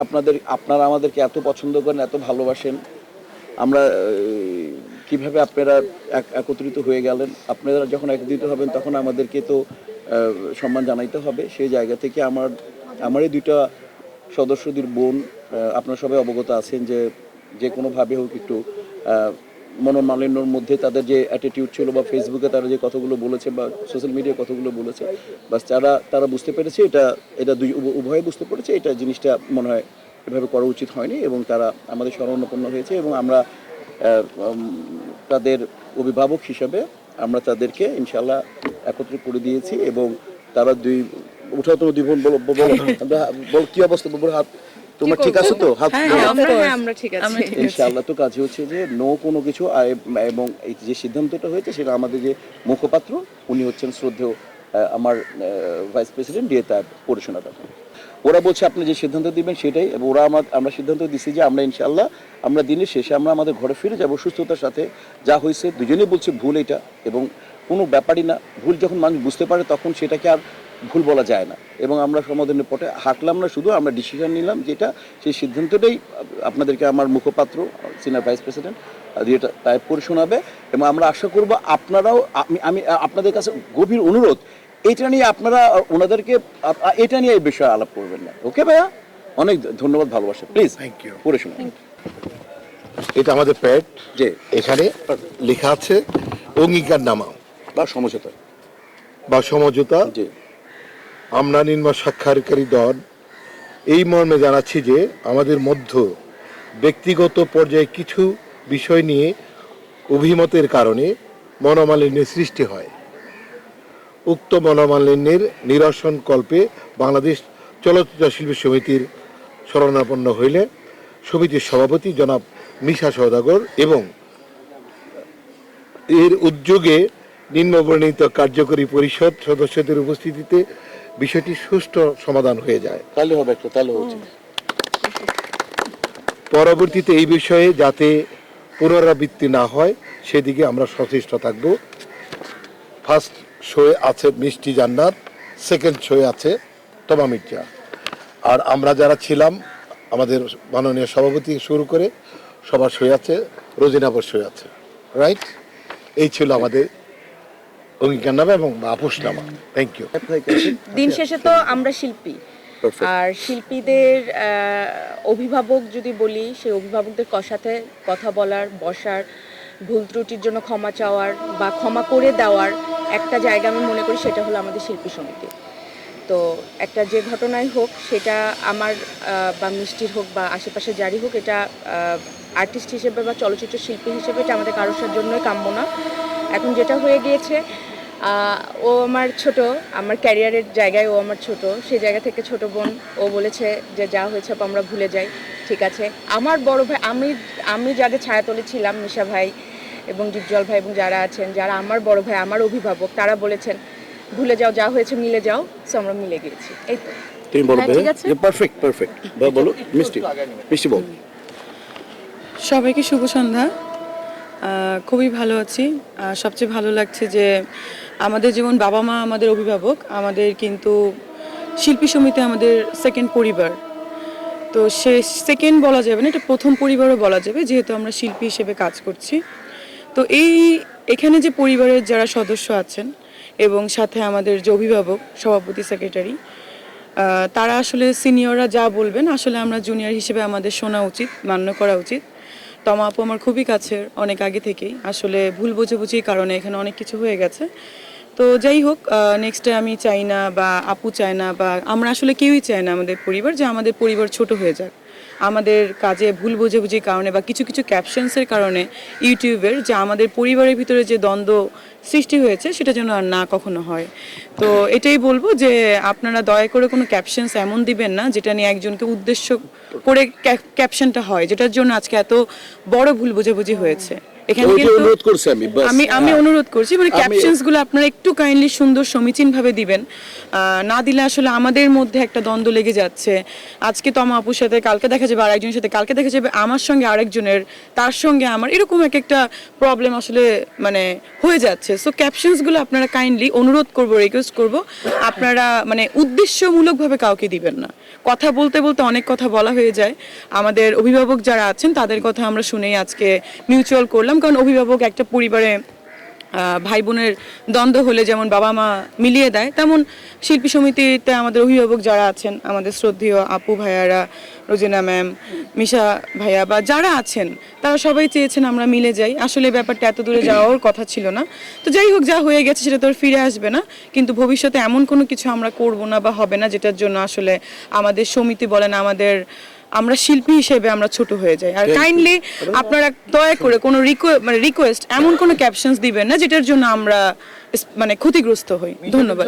আপনাদের, আপনারা আমাদেরকে এত পছন্দ করেন, এত ভালোবাসেন, আমরা কীভাবে আপনারা এক- একত্রিত হয়ে গেলেন, আপনারা যখন একত্রিত হবেন, তখন আমাদেরকে তো সম্মান জানাইতে হবে। সেই জায়গা থেকে আমার, আমারই দুইটা সদস্যদের বোন আপনারা সবাই অবগত আছেন যে যে কোনোভাবে হোক একটু মনোমালিন্যর মধ্যে তাদের যে অ্যাটিটিউড ছিল বা ফেসবুকে তারা যে কথাগুলো বলেছে বা সোশ্যাল মিডিয়ায় কথাগুলো বলেছে, বাস তারা তারা বুঝতে পেরেছে এটা এটা দুই উভ- উভয়ে বুঝতে পেরেছে, এটা জিনিসটা মনে হয় এভাবে করা উচিত হয়নি এবং তারা আমাদের শরণাপন্ন হয়েছে এবং আমরা তাদের অভিভাবক হিসাবে আমরা তাদেরকে ইনশাল্লাহ একত্র করে দিয়েছি এবং তারা দুই উঠাও তোমার দুই বোন বলো কি অবস্থা হাত তোমার ঠিক আছে তো? হ্যাঁ, আমরা হ্যাঁ ঠিক আছি। ইনশাআল্লাহ তো কাজ হচ্ছে যে নো কোনো কিছু এবং এই যে সিদ্ধান্তটা হয়েছে সেটা আমাদের যে মুখপাত্র উনি হচ্ছেন শ্রদ্ধেয় আমার ভাইস প্রেসিডেন্ট দিয়ে তার পরিচালনা ওরা বলছে আপনি যে সিদ্ধান্ত দিবেন সেটাই। এবং ওরা আমার আমরা সিদ্ধান্ত দিচ্ছি যে আমরা ইনশাআল্লাহ আমরা দিনের শেষে আমরা আমাদের ঘরে ফিরে যাব সুস্থতার সাথে। যা হয়েছে দুজনেই বলছে ভুল এটা এবং কোনো ব্যাপারই না। ভুল যখন মানুষ বুঝতে পারে তখন সেটাকে আর ভুল বলা যায় না। এবং আমরা সমাধানের পথে হাঁটলাম না শুধু আমরা ডিসিশন নিলাম যেটা সেই সিদ্ধান্তটাই আপনাদেরকে আমার মুখপাত্র সিনিয়র ভাইস প্রেসিডেন্ট যেটা তাই করে শোনাবে। এবং আমরা আশা করব আপনারাও আমি আমি আপনাদের কাছে গভীর অনুরোধ এটা নিয়ে আপনারা ওনাদেরকে এটা নিয়ে এই বিষয়ে আলাপ করবেন না। ওকে ভাইয়া? অনেক ধন্যবাদ ভালোবাসা। Please Thank you. পড়ে শোনান। এটা আমাদের প্যাড। যে এখানে লেখা আছে অঙ্গীকার নামা। বা সমঝোতা। বা সমঝোতা। যে আমরা নিম্ন সাক্ষাৎকারী দল, এই মর্মে জানাচ্ছি যে আমাদের মধ্য ব্যক্তিগত পর্যায়ে কিছু বিষয় নিয়ে অভিমতের কারণে মনোমালিন্যের সৃষ্টি হয়। উক্ত মনোমালিন্যের নিরসন কল্পে বাংলাদেশ চলচ্চিত্র শিল্পী সমিতির শরণাপন্ন হইলে সমিতির সভাপতি জনাব মিশা সওদাগর এবং এর উদ্যোগে নিম্নবর্ণিত কার্যকরী পরিষদ সদস্যদের উপস্থিতিতে বিষয়টি সুষ্ঠু সমাধান হয়ে যায়। তাহলে হবে একটা তাহলে হচ্ছে পরবর্তীতে এই বিষয়ে যাতে পুনরাবৃত্তি না হয় সেদিকে আমরা সচেষ্ট থাকব। ফার্স্ট শোয়ে আছে মিষ্টি জান্নাত সেকেন্ড শোয়ে আছে তমা মির্জা। আর আমরা যারা ছিলাম আমাদের মাননীয় সভাপতি শুরু করে সবার শোয়ে আছে রোজিনাবর শোয়ে আছে রাইট? এই ছিল আমাদের অঙ্গীকারনামা এবং আপোষনামা থ্যাংক ইউ দিন শেষে তো আমরা শিল্পী। আর শিল্পীদের অভিভাবক যদি বলি সেই অভিভাবকদের ক- সাথে কথা বলার বসার ভুল ত্রুটির জন্য ক্ষমা চাওয়ার বা ক্ষমা করে দেওয়ার একটা জায়গা আমি মনে করি সেটা হলো আমাদের শিল্পী সমিতি। তো একটা যে ঘটনাই হোক সেটা আমার বা মিষ্টির হোক বা আশেপাশে যারই হোক এটা আর্টিস্ট হিসেবে বা চলচ্চিত্র শিল্পী হিসেবে এটা আমাদের কারোর জন্যই কাম্য না। এখন যেটা হয়ে গিয়েছে ও আমার ছোট আমার ক্যারিয়ারের জায়গায় ও আমার ছোট সেই জায়গা থেকে ছোট বোন ও বলেছে যে যা হয়েছে আপা আমরা ভুলে যাই ঠিক আছে। আমার বড় ভাই আমি আমি যাদের ছায়াতলে ছিলাম মিশা ভাই এবং দীপজল ভাই এবং যারা আছেন যারা আমার বড় ভাই আমার অভিভাবক তারা বলেছেন ভুলে যাও যা হয়েছে মিলে যাও সো আমরা মিলে গিয়েছি। এই তো। তুমি বলো হ্যাঁ, ঠিক আছে। পারফেক্ট পারফেক্ট বলো মিষ্টি। মিষ্টি বল। সবাইকে শুভ সন্ধ্যা। খুবই ভালো আছি। সবচেয়ে ভালো লাগছে যে আমাদের যেমন বাবা মা আমাদের অভিভাবক, আমাদের কিন্তু শিল্পী সমিতি আমাদের সেকেন্ড পরিবার। তো সে সেকেন্ড বলা যাবে না, এটা প্রথম পরিবারও বলা যাবে, যেহেতু আমরা শিল্পী হিসেবে কাজ করছি। তো এই এখানে যে পরিবারের যারা সদস্য আছেন এবং সাথে আমাদের যে অভিভাবক, সভাপতি সেক্রেটারি তারা আসলে সিনিয়ররা যা বলবেন, আসলে আমরা জুনিয়র হিসেবে আমাদের শোনা উচিত, মান্য করা উচিত। তমা আপু আমার খুবই কাছের, অনেক আগে থেকেই। আসলে ভুল বোঝাবুঝির কারণে এখানে অনেক কিছু হয়ে গেছে। তো যাই হোক নেক্সটে আমি চাই না বা আপু চায় না বা আমরা আসলে কেউই চাই না আমাদের পরিবার, যে আমাদের পরিবার ছোট হয়ে যাক। আমাদের কাজে ভুল বোঝাবুঝির কারণে বা কিছু কিছু ক্যাপশনসের কারণে ইউটিউবের যে আমাদের পরিবারের ভিতরে যে দ্বন্দ্ব সৃষ্টি হয়েছে, সেটা যেন আর না কখনো হয়। তো এটাই বলব যে আপনারা দয়া করে কোনো ক্যাপশনস এমন দিবেন না, যেটা নিয়ে একজনকে উদ্দেশ্য করে ক্যাপশনটা হয় যেটার জন্য আজকে এত বড় ভুল বোঝাবুঝি হয়েছে। এখানে অনুরোধ করছি আমি আমি আমি অনুরোধ করছি মানে ক্যাপশনসগুলো আপনারা একটু কাইন্ডলি সুন্দর সমীচীন ভাবে দিবেন না দিলে আসলে আমাদের মধ্যে একটা দ্বন্দ্ব লেগে যাচ্ছে। আজকে তমা আপুর সাথে কালকে দেখা যাবে আরেকজনের সাথে কালকে দেখা যাবে আমার সঙ্গে আরেকজনের তার সঙ্গে আমার এরকম এক একটা প্রবলেম আসলে মানে হয়ে যাচ্ছে। সো ক্যাপশনসগুলো আপনারা কাইন্ডলি অনুরোধ করব রিকোয়েস্ট করব। আপনারা মানে উদ্দেশ্যমূলকভাবে কাউকে দিবেন না। কথা বলতে বলতে অনেক কথা বলা হয়ে যায়। আমাদের অভিভাবক যারা আছেন তাদের কথা আমরা শুনেই আজকে মিউচুয়াল করলাম। কারণ অভিভাবক একটা পরিবারে ভাই বোনের দ্বন্দ্ব হলে যেমন বাবা মা মিলিয়ে দেয়, তেমন শিল্পী সমিতিতে আমাদের অভিভাবক যারা আছেন, আমাদের শ্রদ্ধেয় আপু ভাইয়ারা, রোজিনা ম্যাম, মিশা ভাইয়া বা যারা আছেন, তারা সবাই চেয়েছেন আমরা মিলে যাই। আসলে ব্যাপারটা এত দূরে যাওয়ার কথা ছিল না। তো যাই হোক, যা হয়ে গেছে সেটা তো আর ফিরে আসবে না। কিন্তু ভবিষ্যতে এমন কোনো কিছু আমরা করব না বা হবে না, যেটার জন্য আসলে আমাদের সমিতি বলেন, আমাদের আমরা শিল্পী হিসেবে আমরা ছোট হয়ে যাই। আর কাইন্ডলি আপনারা দয়া করে কোনো মানে রিকোয়েস্ট এমন কোনো ক্যাপশনস দিবেন না যেটার জন্য আমরা মানে ক্ষতিগ্রস্ত হই। ধন্যবাদ।